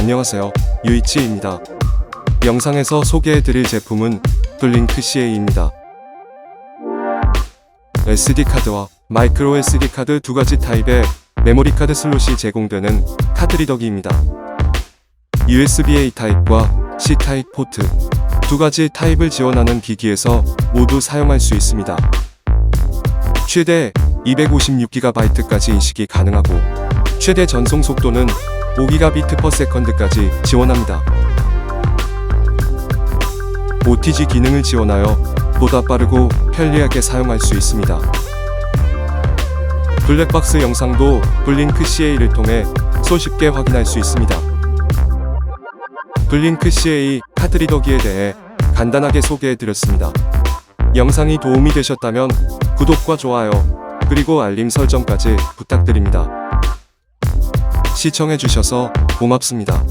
안녕하세요. 유이치입니다. 영상에서 소개해드릴 제품은 블링크 CA입니다. SD카드와 마이크로 SD카드 두 가지 타입의 메모리 카드 슬롯이 제공되는 카드 리더기입니다. USB-A 타입과 C 타입 포트 두 가지 타입을 지원하는 기기에서 모두 사용할 수 있습니다. 최대 256GB까지 인식이 가능하고 최대 전송 속도는 5GBps/s까지 지원합니다. OTG 기능을 지원하여 보다 빠르고 편리하게 사용할 수 있습니다. 블랙박스 영상도 블링크 CA를 통해 손쉽게 확인할 수 있습니다. 블링크 CA 카드리더기에 대해 간단하게 소개해드렸습니다. 영상이 도움이 되셨다면 구독과 좋아요, 그리고 알림 설정까지 부탁드립니다. 시청해주셔서 고맙습니다.